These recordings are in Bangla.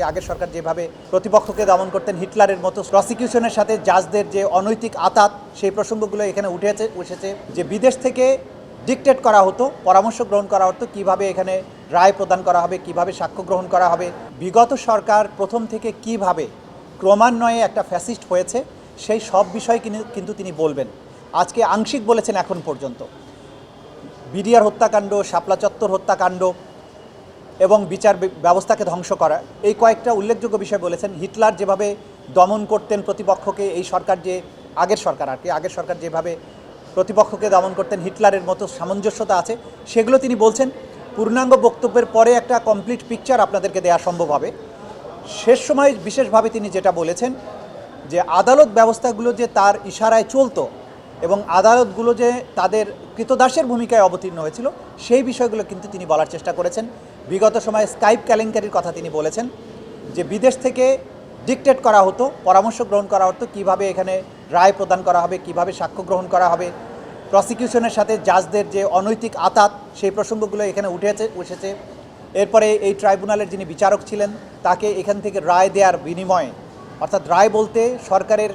আগের সরকার যেভাবে প্রতিপক্ষকে দমন করতেন, হিটলারের মতো প্রসিকিউশনের সাথে জাজদের যে অনৈতিক আতাত, সেই প্রসঙ্গগুলো এখানে উঠেছে উঠেছে যে বিদেশ থেকে ডিকটেট করা হতো, পরামর্শ গ্রহণ করা হতো কীভাবে এখানে রায় প্রদান করা হবে, কীভাবে সাক্ষ্য গ্রহণ করা হবে। বিগত সরকার প্রথম থেকে কীভাবে ক্রমান্বয়ে একটা ফ্যাসিস্ট হয়েছে, সেই সব বিষয় কিনি- কিন্তু তিনি বলবেন। আজকে আংশিক বলেছেন এখন পর্যন্ত। বিডিআর হত্যাকাণ্ড, শাপলা চত্বর হত্যাকাণ্ড এবং বিচার ব্যবস্থাকে ধ্বংস করা। এই কয়েকটা উল্লেখযোগ্য বিষয় বলেছেন। হিটলার যেভাবে দমন করতেন প্রতিপক্ষকে, এই সরকার যে, আগের সরকার আর কি, আগের সরকার যেভাবে প্রতিপক্ষকে দমন করতেন, হিটলারের মতো সামঞ্জস্যতা আছে, সেগুলো তিনি বলছেন, পূর্ণাঙ্গ বক্তব্যের পরে একটা কমপ্লিট পিকচার আপনাদেরকে দেওয়া সম্ভব হবে। শেষ সময় বিশেষভাবে তিনি যেটা বলেছেন, যে আদালত ব্যবস্থাগুলো যে তার ইশারায় চলতো এবং আদালতগুলো যে তাদের কৃতদাসের ভূমিকায় অবতীর্ণ হয়েছিল, সেই বিষয়গুলো কিন্তু তিনি বলার চেষ্টা করেছেন। বিগত সময়ে স্কাইপ কেলেঙ্কারির কথা তিনি বলেছেন যে বিদেশ থেকে ডিকটেট করা হতো, পরামর্শ গ্রহণ করা হতো কীভাবে এখানে রায় প্রদান করা হবে, কীভাবে সাক্ষ্য গ্রহণ করা হবে। প্রসিকিউশনের সাথে জাজদের যে অনৈতিক আতাত, সেই প্রসঙ্গগুলো এখানে উঠেছে উঠেছে। এরপরে এই ট্রাইব্যুনালের যিনি বিচারক ছিলেন, তাকে এখান থেকে রায় দেওয়ার বিনিময়ে, অর্থাৎ রায় বলতে সরকারের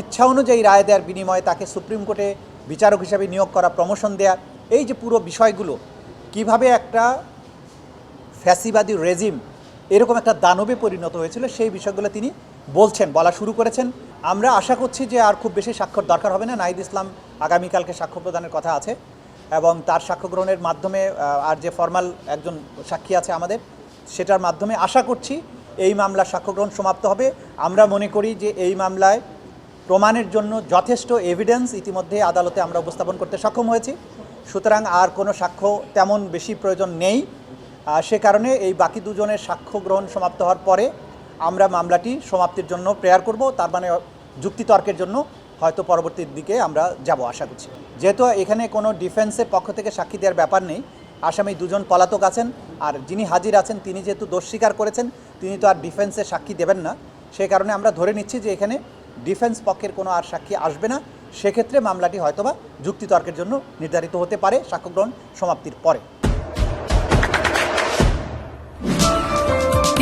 ইচ্ছা অনুযায়ী রায় দেওয়ার বিনিময়ে তাকে সুপ্রিম কোর্টে বিচারক হিসাবে নিয়োগ করা, প্রমোশন দেওয়া এই যে পুরো বিষয়গুলো, কীভাবে একটা ফ্যাসিবাদী রেজিম এরকম একটা দানবে পরিণত হয়েছিল, সেই বিষয়গুলো তিনি বলছেন, বলা শুরু করেছেন। আমরা আশা করছি যে আর খুব বেশি স্বাক্ষর দরকার হবে না। নাহিদ ইসলাম আগামীকালকে সাক্ষ্য প্রদানের কথা আছে এবং তার সাক্ষ্য গ্রহণের মাধ্যমে আর যে ফর্মাল একজন সাক্ষী আছে আমাদের, সেটার মাধ্যমে আশা করছি এই মামলার সাক্ষ্য গ্রহণ সমাপ্ত হবে। আমরা মনে করি যে এই মামলায় প্রমাণের জন্য যথেষ্ট এভিডেন্স ইতিমধ্যে আদালতে আমরা উপস্থাপন করতে সক্ষম হয়েছি। সুতরাং আর কোনো সাক্ষ্য তেমন বেশি প্রয়োজন নেই। সে কারণে এই বাকি দুজনের সাক্ষ্য গ্রহণ সমাপ্ত হওয়ার পরে আমরা মামলাটি সমাপ্তির জন্য প্রেয়ার করব। তার মানে যুক্তিতর্কের জন্য হয়তো পরবর্তীর দিকে আমরা যাব আশা করছি। যেহেতু এখানে কোনো ডিফেন্সের পক্ষ থেকে সাক্ষী দেওয়ার ব্যাপার নেই, আসামি দুজন পলাতক আছেন আর যিনি হাজির আছেন তিনি যেহেতু দোষ স্বীকার করেছেন, তিনি তো আর ডিফেন্সের সাক্ষী দেবেন না। সেই কারণে আমরা ধরে নিচ্ছি যে এখানে ডিফেন্স পক্ষের কোনো আর সাক্ষী আসবে না। সেক্ষেত্রে মামলাটি হয়তোবা যুক্তিতর্কের জন্য নির্ধারিত হতে পারে সাক্ষ্যগ্রহণ সমাপ্তির পরে।